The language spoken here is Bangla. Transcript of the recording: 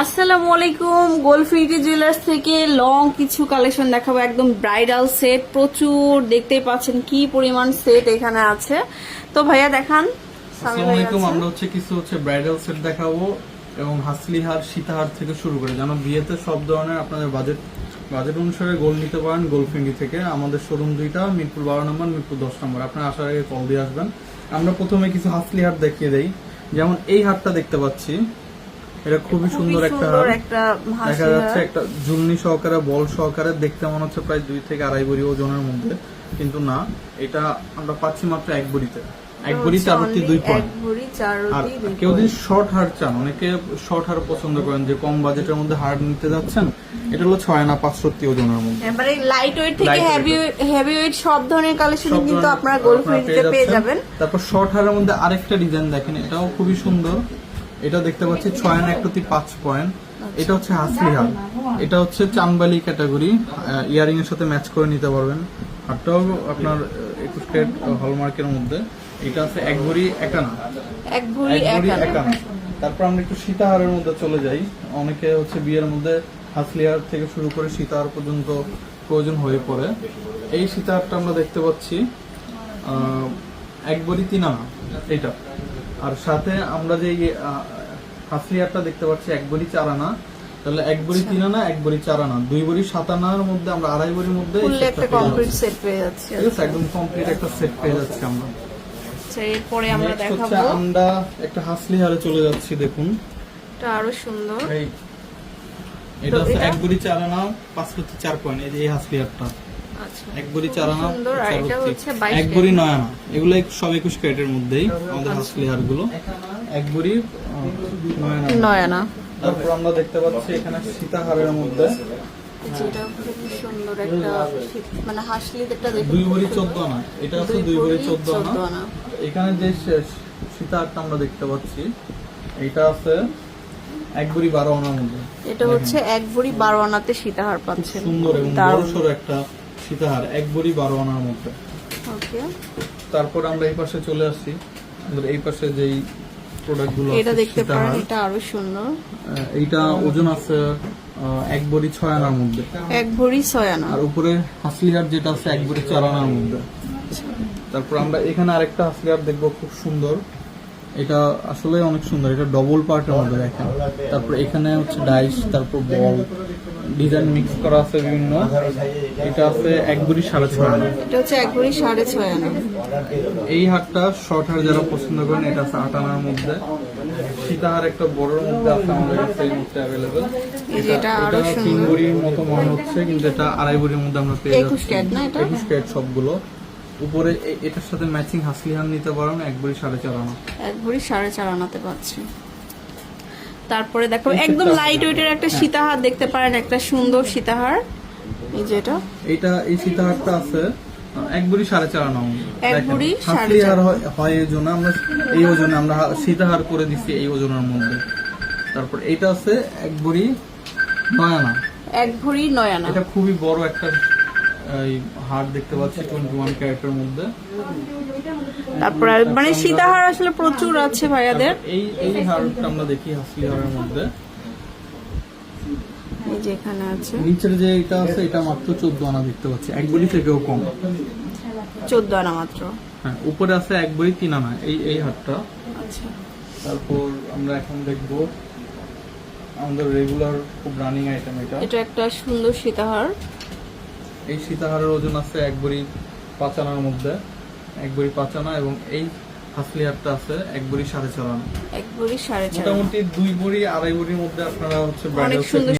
আসসালামু আলাইকুম গোলফিটি জুয়েলার্স থেকে লং কিছু কালেকশন দেখাবো। একদম ব্রাইডাল সেট প্রচুর দেখতেই পাচ্ছেন কি পরিমাণ সেট এখানে আছে। তো ভাইয়া দেখান আসসালামু আলাইকুম আমরা হচ্ছে কিছু হচ্ছে ব্রাইডাল সেট দেখাবো এবং হাসলি হার সীতাহার থেকে শুরু করে যেন বিয়েতে সব ধরনের আপনাদের বাজেট বাজেট অনুসারে গোল নিতে পারেন গোলফিন্ডি থেকে। আমাদের শোরুম দুইটা মিরপুর বারো নম্বর মিরপুর দশ নম্বর। আপনার আসার আগে কল দিয়ে আসবেন। আমরা প্রথমে কিছু হাসলি হার দেখিয়ে দেই। যেমন এই হারটা দেখতে পাচ্ছি। এটা খুবই সুন্দর একটা একটা দেখা যাচ্ছে একটা ঝুলনি সহকারে বল সহকারে দেখতে মনে হচ্ছে প্রায় দুই থেকে আড়াই বড়ি ওজনের মধ্যে। কিন্তু না এটা আমরা পাচ্ছি মাত্র এক বড়িতে। এক বড়ি চার রুটি দুই পয়েন্ট আর কেউ যদি শর্ট হার চান অনেকে শর্ট হার পছন্দ করেন যে কম বাজেটের মধ্যে হার নিতে যাচ্ছেন এটা হলো ছয় না পাঁচষট্টি ওজনের মধ্যে। এবারে লাইট ওয়েট থেকে হেভি হেভি ওয়েট সব ধরনের কালেকশন কিন্তু আপনারা গোলফিটিতে পেয়ে যাবেন। তারপর শর্ট হারের মধ্যে আরেকটা ডিজাইন দেখেন এটাও খুবই সুন্দর। এটা দেখতে পাচ্ছি ছয় না একটি পাঁচ পয়েন্ট এটা হচ্ছে হাসলি হার এটা হচ্ছে চানবালি ক্যাটাগরি ইয়ারিং এর সাথে ম্যাচ করে নিতে পারবেন। হারটাও আপনার একুশ ক্যারেট হলমার্কের মধ্যে। এটা আছে এক ভরি একানা। এক ভরি এক আনা। একানা। তারপর আমরা একটু সীতাহারের মধ্যে চলে যাই। অনেকে হচ্ছে বিয়ের মধ্যে হাসলিহার থেকে শুরু করে সীতাহার পর্যন্ত প্রয়োজন হয়ে পড়ে। এই সীতাহারটা আমরা দেখতে পাচ্ছি আহ, এক ভরি তিন আনা। এটা। আর সাথে আমরা যে আহ, হাসলিহারটা দেখতে পাচ্ছি এক বড়ি চার আনা। তাহলে এক বড়ি তিন আনা এক বড়ি চার আনা। দুই বড়ি সাত আনার মধ্যে আমরা আড়াই বড়ির মধ্যে একটা কমপ্লিট সেট পেয়ে যাচ্ছে একদম কমপ্লিট একটা সেট পেয়ে যাচ্ছি আমরা। আচ্ছা এরপরে আমরা দেখাবো। আমরা একটা হাসলি হারে চলে যাচ্ছি দেখুন। এটা আরও সুন্দর। এই এটা হচ্ছে এক বড়ি চার আনা পাঁচ চার পয়েন্ট এই যে এই হাসলি হারটা। আচ্ছা এক বড়ি চার আনা সুন্দর, আর চার এটা প্রতি। হচ্ছে 22 এক বড়ি নয় আনা এগুলো সব একুশ ক্যারেটের মধ্যেই আমাদের হাসলি হারগুলো এক বড়ি নয় আনা তারপর আমরা দেখতে পাচ্ছি এখানে সীতাহারের মধ্যে। যেটা খুব সুন্দর একটা মানে হাসলি একটা দুই আনা। এটা হচ্ছে দুই চোদ্দ 14 আনা। এখানে যে সীতাহারটা আমরা দেখতে পাচ্ছি এটা আছে এক বড়ি বারো আনার মধ্যে। এটা হচ্ছে এক ভরি বারো আনাতে সীতাহার পাচ্ছেন। সুন্দর এবং। বড় একটা সীতাহার এক বড়ি বারো আনার মধ্যে। তারপর আমরা এই পাশে চলে আসছি। আমাদের এই পাশে যেই প্রোডাক্টগুলো এটা দেখতে পারেন এটা আরও সুন্দর। এইটা ওজন আছে এক বড়ি ছয় আনার মধ্যে। এক ভরি ছয় আনা। আর উপরে হাসলিহার যেটা আছে এক বড়ি চার আনার মধ্যে। তারপর আমরা এখানে আরেকটা হাসলিহার দেখব খুব সুন্দর। এটা আসলে অনেক সুন্দর এটা ডবল পার্টের মধ্যে দেখেন। তারপর এখানে হচ্ছে ডাইস তারপর বল ডিজাইন মিক্স করা আছে বিভিন্ন। এটা আছে এক বড়ি সাড়ে ছয় আনা। এটা হচ্ছে এক সাড়ে ছয় আনা। এই হারটা শর্ট হার যারা পছন্দ করেন এটা আছে আট আনার মধ্যে। সীতাহার একটা বড়র মধ্যে আছে আমাদের কাছে এই মুহূর্তে অ্যাভেলেবেল এটা তিন বড়ির মতো মনে হচ্ছে কিন্তু এটা আড়াই বড়ির মধ্যে আমরা পেয়ে যাচ্ছি। একুশ ক্যারেট সবগুলো। উপরে এটার সাথে ম্যাচিং হাসলি হার নিতে পারেন এক বড়ি সাড়ে চার আনা। এক ভরি সাড়ে চার আনাতে পাচ্ছি। তারপরে দেখো একদম লাইট ওয়েটের একটা সীতাহার দেখতে পারেন একটা সুন্দর সীতাহার। এই যে এটা। এইটা এই সীতাহারটা আছে এক বড়ি সাড়ে চার আনা এক সাড়ে চার। হয়- হয় এই জন্য আমরা এই ওজনে আমরা সীতাহার করে এই ওজনের মধ্যে। তারপর এইটা আছে এক বড়ি নয় আনা এক ভরি নয় আনা এটা খুবই বড় একটা এই হার দেখতে পাচ্ছি টোয়েন্টি ওয়ান ক্যারেক্টার মধ্যে। তারপর মানে সীতাহার আসলে প্রচুর আছে ভাইয়াদের। এই এই হারটা আমরা দেখি হাসলি হারের মধ্যে। এই আছে। নিচের যে এটা আছে এটা মাত্র চোদ্দ আনা দেখতে পাচ্ছি। এক বড়ি থেকেও কম। চোদ্দ আনা মাত্র। হ্যাঁ উপরে আছে এক বড়ি তিন আনা এই এই আচ্ছা। তারপর আমরা এখন দেখব আমাদের রেগুলার খুব রানিং আইটেম এটা। এটা একটা সুন্দর সীতাহার এই সীতাহারের ওজন আছে এক বড়ি পাঁচ আনার মধ্যে এক বড়ি পাঁচ আনা এবং এই হাসলি হারটা আছে এক বড়ি সাড়ে চার আনা এক বড়ি সাড়ে চার মোটামুটি দুই বড়ি আড়াই বড়ির মধ্যে আপনারা হচ্ছে